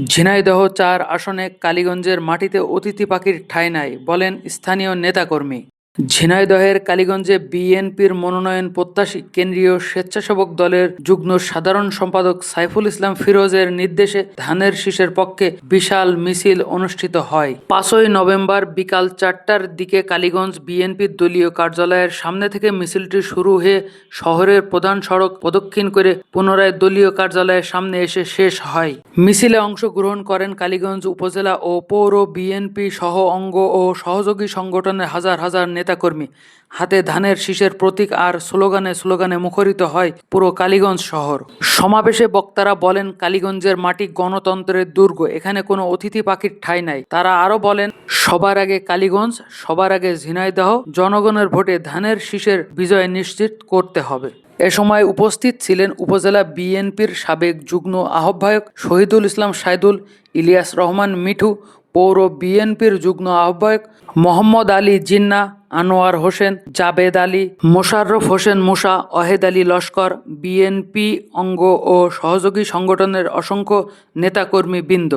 ঝিনাইদহ চার আসনে কালীগঞ্জের মাটিতে অতিথি পাখির ঠাঁই নাই বলেন স্থানীয় নেতাকর্মী। ঝিনাইদহের কালীগঞ্জে বিএনপির মনোনয়ন প্রত্যাশী কেন্দ্রীয় স্বেচ্ছাসেবক দলের যুগ্ম সাধারণ সম্পাদক সাইফুল ইসলাম ফিরোজের নির্দেশে ধানের শীষের পক্ষে বিশাল মিছিল অনুষ্ঠিত হয়। পাঁচই নভেম্বর বিকাল চারটার দিকে কালীগঞ্জ বিএনপির দলীয় কার্যালয়ের সামনে থেকে মিছিলটি শুরু হয়ে শহরের প্রধান সড়ক প্রদক্ষিণ করে পুনরায় দলীয় কার্যালয়ের সামনে এসে শেষ হয়। মিছিলে অংশগ্রহণ করেন কালীগঞ্জ উপজেলা ও পৌর বিএনপি সহ অঙ্গ ও সহযোগী সংগঠনের হাজার হাজার নেতাকর্মী। হাতে ধানের শীষের প্রতীক আর স্লোগানে স্লোগানে মুখরিত হয় পুরো কালীগঞ্জ শহর। সমাবেশে বক্তারা বলেন, কালীগঞ্জের মাটি গণতন্ত্রের দুর্গ, এখানে কোনো অতিথি পাখির ঠাঁই নাই। তারা আরও বলেন, সবার আগে কালীগঞ্জ, সবার আগে ঝিনাইদহ, জনগণের ভোটে ধানের শীষের বিজয় নিশ্চিত করতে হবে। এ সময় উপস্থিত ছিলেন উপজেলা বিএনপির সাবেক যুগ্ম আহ্বায়ক শহীদুল ইসলাম সাইদুল, ইলিয়াস রহমান মিঠু, পৌর বিএনপির যুগ্ম আহ্বায়ক মোহাম্মদ আলী জিন্না আনোয়ার হোসেন, জাবেদ আলী, মোশাররফ হোসেন মুসা, অহেদ আলী লস্কর, বিএনপি অঙ্গ ও সহযোগী সংগঠনের অসংখ্য নেতাকর্মী বৃন্দ।